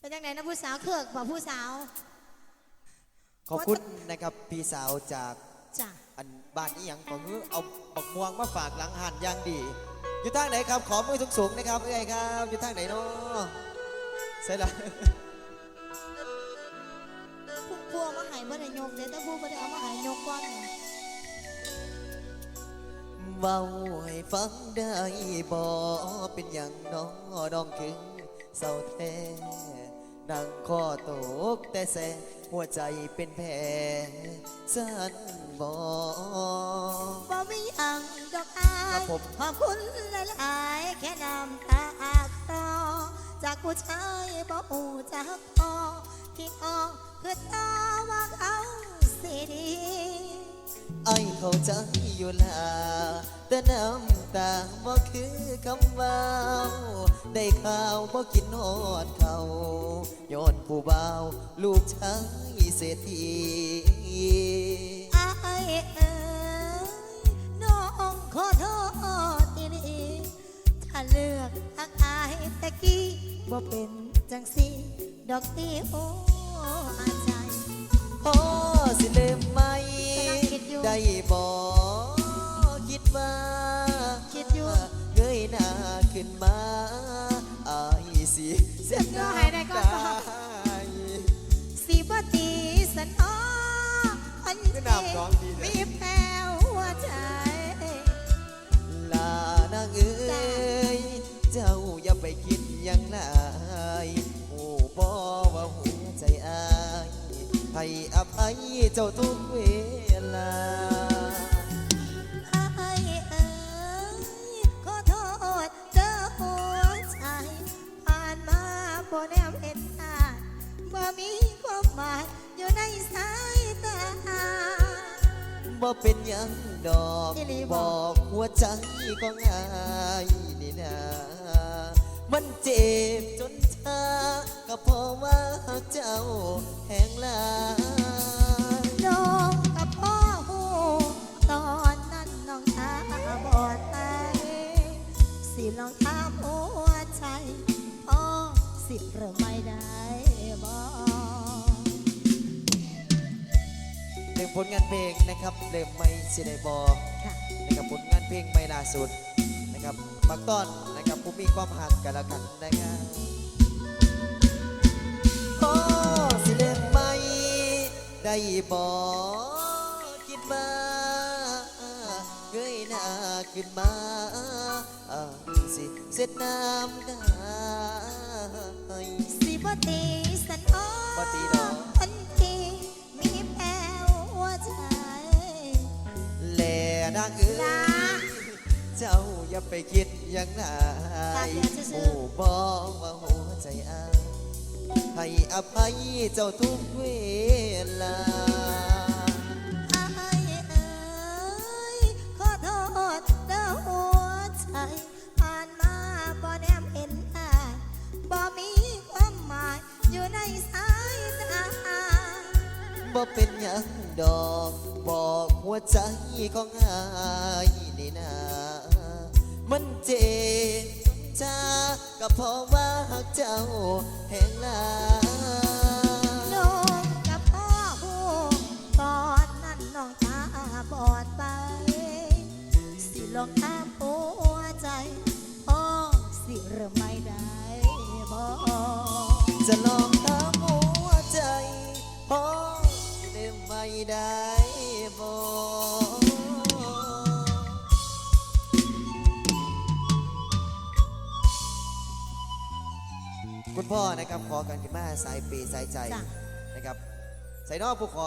เป็นยังไงนะผู้สาวเคือกบอกผู้สาว ขอบคุณนะครับพี่สาวจากจ้ะ อันบ้านนี้ยังของเอาบักม่วงมาฝากหลังหันอย่างดี อยู่ทางไหนครับขอมือสูงๆนะครับเอ้ยครับอยู่ทางไหนเนาะใช่ละ ผู้พวงมาใหายบ่ได้ยกเดี๋ยวถ้าผู้บ่ได้เอามาใหายยกก่อนเนี่ยเว้าให้ฟังได้บ่เป็นอย่างน้องน้องถึง เศร้าแท้นั่งคอตกแต่แสหัวใจเป็นแผลสั่นบ่บ่มีอังดอกอายครับผมขอบคุณหลายๆแค่น้ำตาอากตอจากผู้ชายบ่หูจักพอที่ออกคือตาว่าเขาสิดีไอ้เข้าใจอยู่แลาแต่น้ำ ตาบ่คือคำว้าได้ข่าวบ่กินอดเขาย้อนผู้บ่าวลูกชายเศรษฐีอายเอ๋ยน้องขอโทษทีนี้ถ้าเลือกหักอายตะกี้บ่เป็นจังสีดอกตีโออาใจพอสิเริ่มไหมได้บ่คิด เสียเดี๋ยวให้ได้ก่อนได้สีบตีสนออันก็น้ำร้องดีนมีแผ่วหัวใจ ลานางเอ้ยเจ้าอย่าไปคิดอยังไรโอ้บอว่าหัวใจอายให้อภัยเจ้าทุกเวลา บ่เป็นหยังดอกอีหลีบบออกกหัวใจของอายนี่นะมันเจ็บจนชาก็เพราะว่าเจ้าแห่งหลาย น้องกับพ่อหูตอนนั้นน้องตาบอดตายสิลองถามหัวใจพ่อสิเริ่มไม่ได้ งผลงานเพลงนะครับเริ่มไม่สิได้บอกค่ะนะครับผลงานเพลงไม่ล่าสุดนะครับบางตอนนะครับผู้มีความหักกันแล้วกันนะครับโอ้สิเล่นไหมได้บอกคิดมาเงยหน้าขึ้นมาอ่าสิเสร็จน้ำได้สิบตีสันอ้อบ่ตีดอก นางเอ้ยเจ้าอย่าไปคิดอย่างไรโอ้บอกว่าหัวใจอายให้อภัยเจ้าทุกเวลาอายเอ๋ยขอโทษเด้อหัวใจผ่านมาบ่แนมเห็นหน้าบ่มีความหมายอยู่ในสายตาบ่เป็นหยังดอก หัวใจของอายนี่นะมันเจ็บจ้าก็เพราะว่าหักเจ้าแห่งลาน้องกับพ่อหูตอนนั้นน้องตาบอดไป สิลองถามหัวใจพ่อสิเริ่มไม่ได้บอกจะลองถามหัวใจพอได้ไม่ได้ คุณพ่อนะครับขอกันขึ้นมาสายเปย์สายใจจ้ะนะครับ ใส่นอกผู้คอ